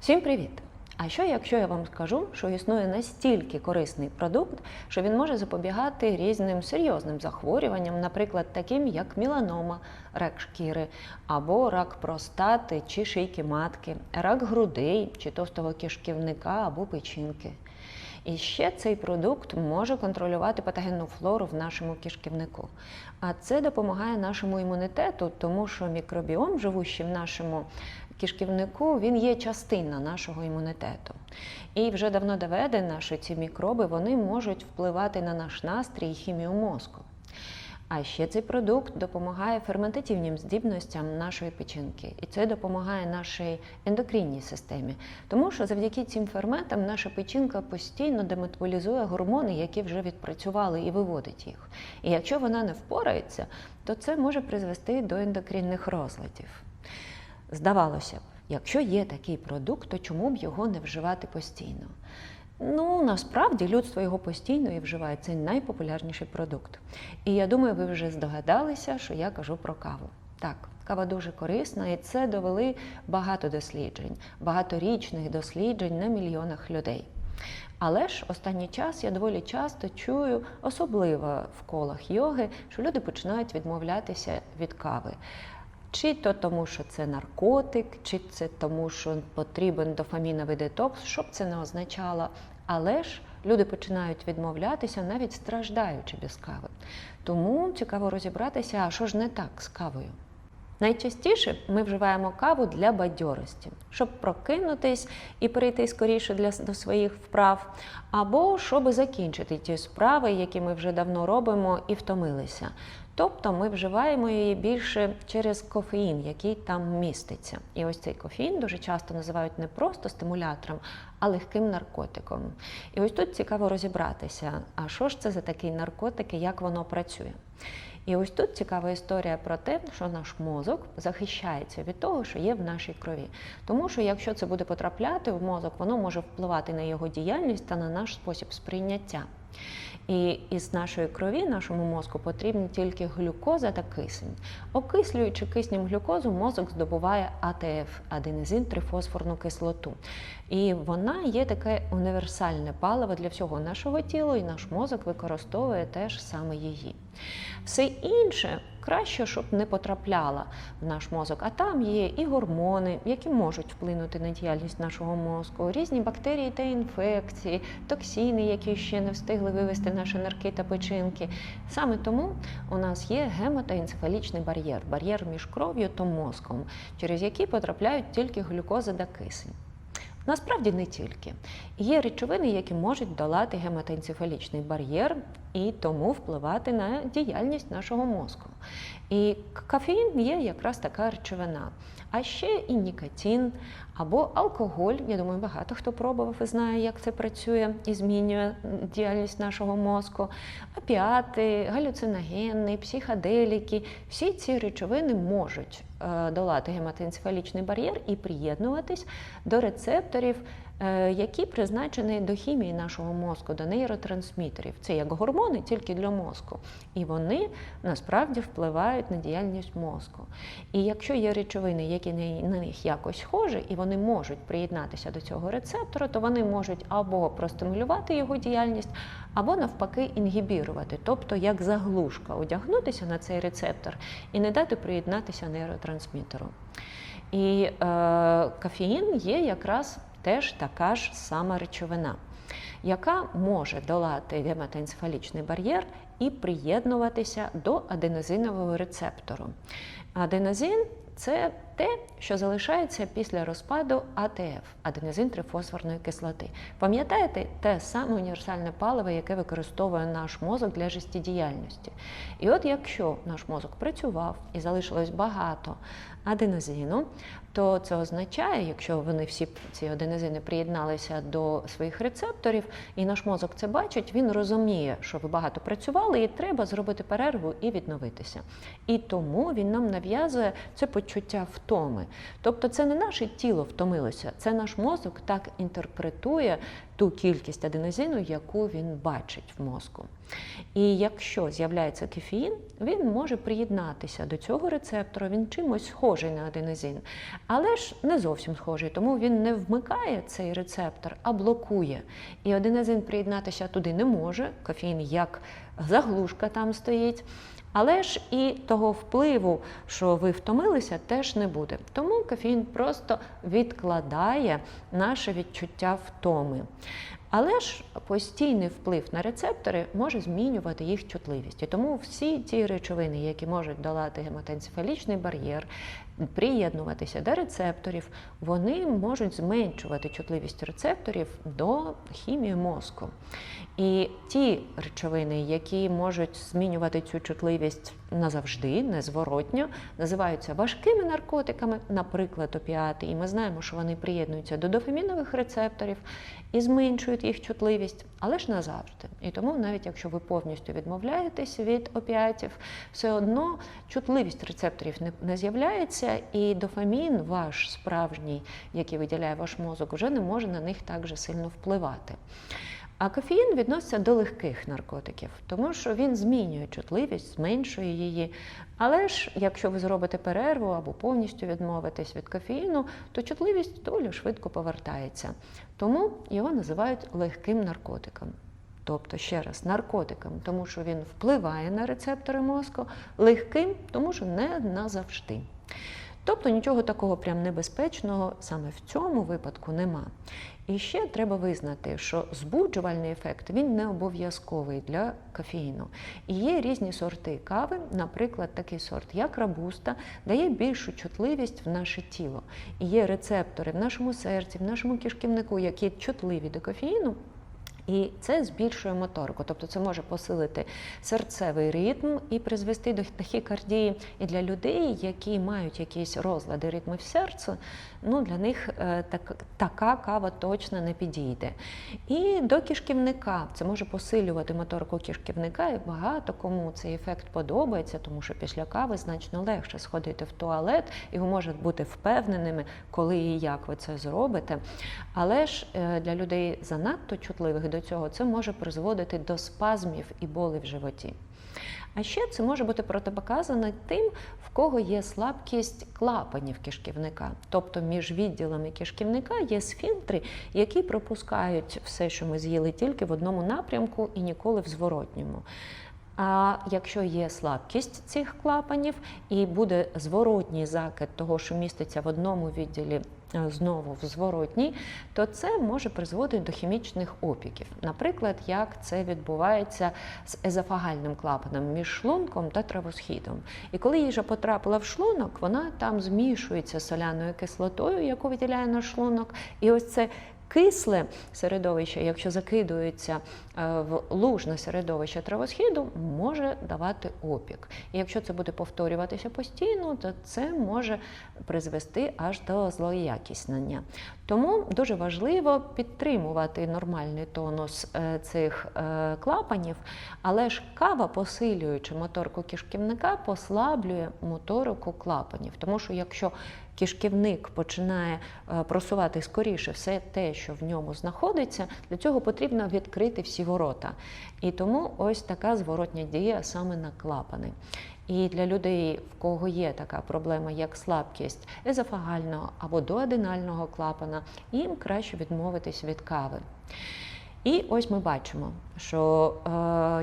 Всім привіт! А що, якщо я вам скажу, що існує настільки корисний продукт, що він може запобігати різним серйозним захворюванням, наприклад, таким як міланома, рак шкіри, або рак простати чи шийки матки, рак грудей чи товстого кишківника або печінки. І ще цей продукт може контролювати патогенну флору в нашому кишківнику. А це допомагає нашому імунітету, тому що мікробіом, живущий в нашому кишківнику, він є частина нашого імунітету. І вже давно доведено, що ці мікроби вони можуть впливати на наш настрій і хімію мозку. А ще цей продукт допомагає ферментативним здібностям нашої печінки, і це допомагає нашій ендокринній системі, тому що завдяки цим ферментам наша печінка постійно деметаболізує гормони, які вже відпрацювали і виводить їх. І якщо вона не впорається, то це може призвести до ендокринних розладів. Здавалося б, якщо є такий продукт, то чому б його не вживати постійно? Ну, насправді людство його постійно і вживає. Це найпопулярніший продукт. І я думаю, ви вже здогадалися, що я кажу про каву. Так, кава дуже корисна, і це довели багато досліджень, багаторічних досліджень на мільйонах людей. Але ж останній час я доволі часто чую, особливо в колах йоги, що люди починають відмовлятися від кави. Чи то тому, що це наркотик, чи це тому, що потрібен дофаміновий детокс, що б це не означало. Але ж люди починають відмовлятися, навіть страждаючи без кави. Тому цікаво розібратися, а що ж не так з кавою. Найчастіше ми вживаємо каву для бадьорості, щоб прокинутись і перейти скоріше для, до своїх вправ, або щоб закінчити ті справи, які ми вже давно робимо і втомилися. Тобто ми вживаємо її більше через кофеїн, який там міститься. І ось цей кофеїн дуже часто називають не просто стимулятором, а легким наркотиком. І ось тут цікаво розібратися, а що ж це за такий наркотик і як воно працює. І ось тут цікава історія про те, що наш мозок захищається від того, що є в нашій крові. Тому що якщо це буде потрапляти в мозок, воно може впливати на його діяльність та на наш спосіб сприйняття. І із нашої крові, нашому мозку, потрібні тільки глюкоза та кисень. Окислюючи киснем глюкозу, мозок здобуває АТФ, аденезин трифосфорну кислоту. І вона є таке універсальне паливо для всього нашого тіла, і наш мозок використовує теж саме її. Все інше краще, щоб не потрапляло в наш мозок. А там є і гормони, які можуть вплинути на діяльність нашого мозку, різні бактерії та інфекції, токсини, які ще не встигли вивести наші нирки та печінки. Саме тому у нас є гемотоенцефалічний бар'єр, бар'єр між кров'ю та мозком, через який потрапляють тільки глюкоза та кисень. Насправді не тільки. Є речовини, які можуть долати гематоенцефалічний бар'єр і тому впливати на діяльність нашого мозку. І кофеїн є якраз така речовина. А ще і нікотин або алкоголь. Я думаю, багато хто пробував і знає, як це працює і змінює діяльність нашого мозку. Опіати, галюциногени, психоделіки всі ці речовини можуть е, долати гематоенцефалічний бар'єр і приєднуватись до рецепторів Е, які призначені до хімії нашого мозку, до нейротрансмітерів. Це як гормони, тільки для мозку. І вони насправді впливають на діяльність мозку. І якщо є речовини, які на них якось схожі, і вони можуть приєднатися до цього рецептора, то вони можуть або простимулювати його діяльність, або навпаки інгібірувати, тобто як заглушка одягнутися на цей рецептор і не дати приєднатися нейротрансмітеру. І е, кофеїн є якраз теж така ж сама речовина, яка може долати гематоенцефалічний бар'єр і приєднуватися до аденозинового рецептору. Аденозин це те, що залишається після розпаду АТФ аденозин трифосфорної кислоти. Пам'ятаєте, те саме універсальне паливо, яке використовує наш мозок для життєдіяльності. І от якщо наш мозок працював і залишилось багато аденозину, то це означає, якщо вони всі ці аденозини приєдналися до своїх рецепторів, і наш мозок це бачить, він розуміє, що ви багато працювали, і треба зробити перерву і відновитися. І тому він нам нав'язує це почуття в втоми. Тобто це не наше тіло втомилося, це наш мозок так інтерпретує ту кількість аденозину, яку він бачить в мозку. І якщо з'являється кофеїн, він може приєднатися до цього рецептора, він чимось схожий на аденозин, але ж не зовсім схожий, тому він не вмикає цей рецептор, а блокує. І аденозин приєднатися туди не може, кофеїн як заглушка там стоїть. Але ж і того впливу, що ви втомилися, теж не буде. Тому кофеїн просто відкладає наше відчуття втоми. Але ж постійний вплив на рецептори може змінювати їх чутливість. І тому всі ті речовини, які можуть долати гематоенцефалічний бар'єр, приєднуватися до рецепторів, вони можуть зменшувати чутливість рецепторів до хімії мозку. І ті речовини, які можуть змінювати цю чутливість назавжди, незворотньо, називаються важкими наркотиками, наприклад, опіати. І ми знаємо, що вони приєднуються до дофамінових рецепторів і зменшують їх чутливість, але ж назавжди. І тому, навіть якщо ви повністю відмовляєтесь від опіатів, все одно чутливість рецепторів не, не з'являється, і дофамін, ваш справжній, який виділяє ваш мозок, вже не може на них так же сильно впливати. А кофеїн відноситься до легких наркотиків, тому що він змінює чутливість, зменшує її. Але ж якщо ви зробите перерву або повністю відмовитесь від кофеїну, то чутливість доволі швидко повертається. Тому його називають легким наркотиком. Тобто, ще раз, наркотиком, тому що він впливає на рецептори мозку, легким, тому що не назавжди. Тобто нічого такого прям небезпечного саме в цьому випадку нема. І ще треба визнати, що збуджувальний ефект він не обов'язковий для кофеїну. І є різні сорти кави, наприклад, такий сорт, як рабуста, дає більшу чутливість в наше тіло. І є рецептори в нашому серці, в нашому кишківнику, які чутливі до кофеїну. І це збільшує моторику, тобто це може посилити серцевий ритм і призвести до тахікардії. І для людей, які мають якісь розлади ритмів серця, ну для них е, так, така кава точно не підійде. І до кишківника це може посилювати моторику кишківника, і багато кому цей ефект подобається, тому що після кави значно легше сходити в туалет, і ви можете бути впевненими, коли і як ви це зробите. Але ж е, для людей занадто чутливих до цього це може призводити до спазмів і болі в животі. А ще це може бути протипоказано тим, в кого є слабкість клапанів кишківника. Тобто між відділами кишківника є сфінктри, які пропускають все, що ми з'їли тільки в одному напрямку і ніколи в зворотньому. А якщо є слабкість цих клапанів і буде зворотній закид того, що міститься в одному відділі е, знову в зворотній, то це може призводити до хімічних опіків. Наприклад, як це відбувається з езофагальним клапаном між шлунком та травосхідом. І коли їжа потрапила в шлунок, вона там змішується соляною кислотою, яку виділяє наш шлунок. І ось це Кисле середовище, якщо закидується е, в лужне середовище травосхіду, може давати опік. І якщо це буде повторюватися постійно, то це може призвести аж до злоякіснення. Тому дуже важливо підтримувати нормальний тонус е, цих е, клапанів, але ж кава, посилюючи моторку кишківника, послаблює моторику клапанів. Тому що якщо кишківник починає просувати скоріше все те, що в ньому знаходиться, для цього потрібно відкрити всі ворота. І тому ось така зворотня дія саме на клапани. І для людей, в кого є така проблема, як слабкість езофагального або доаденального клапана, їм краще відмовитись від кави. І ось ми бачимо, що е,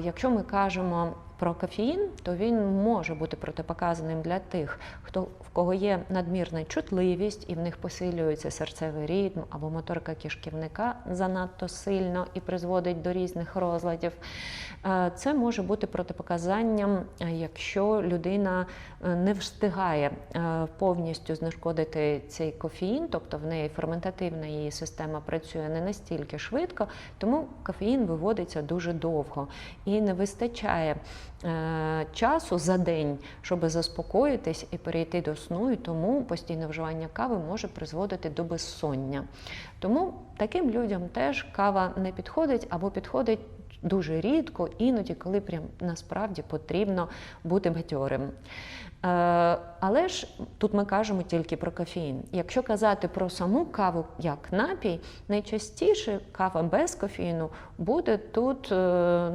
якщо ми кажемо про кофеїн, то він може бути протипоказаним для тих, хто кого є надмірна чутливість і в них посилюється серцевий ритм або моторика кишківника занадто сильно і призводить до різних розладів. Е, це може бути протипоказанням, е, якщо людина е, не встигає повністю знешкодити цей кофеїн, тобто в неї ферментативна її система працює не настільки швидко, тому кофеїн виводиться дуже довго і не вистачає часу за день, щоб заспокоїтись і перейти до сну, і тому постійне вживання кави може призводити до безсоння. Тому таким людям теж кава не підходить або підходить дуже рідко, іноді, коли прям насправді потрібно бути бадьорим. Е, Але ж тут ми кажемо тільки про кофеїн. Якщо казати про саму каву як напій, найчастіше кава без кофеїну буде тут е,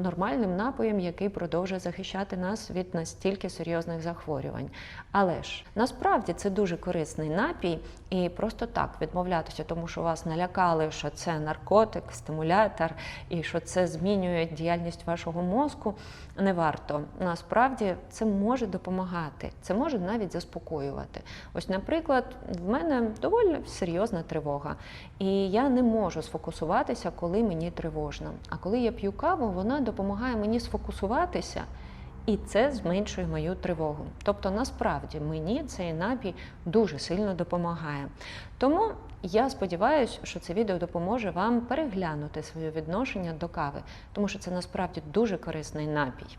нормальним напоєм, який продовжує захищати нас від настільки серйозних захворювань. Але ж насправді це дуже корисний напій, і просто так відмовлятися, тому що вас налякали, що це наркотик, стимулятор і що це змінює діяльність вашого мозку, не варто. Насправді це може допомагати, це може навіть заспокоювати. Ось, наприклад, в мене доволі серйозна тривога, і я не можу сфокусуватися, коли мені тривожно. А коли я п'ю каву, вона допомагає мені сфокусуватися. І це зменшує мою тривогу. Тобто, насправді мені цей напій дуже сильно допомагає. Тому я сподіваюся, що це відео допоможе вам переглянути своє відношення до кави, тому що це насправді дуже корисний напій.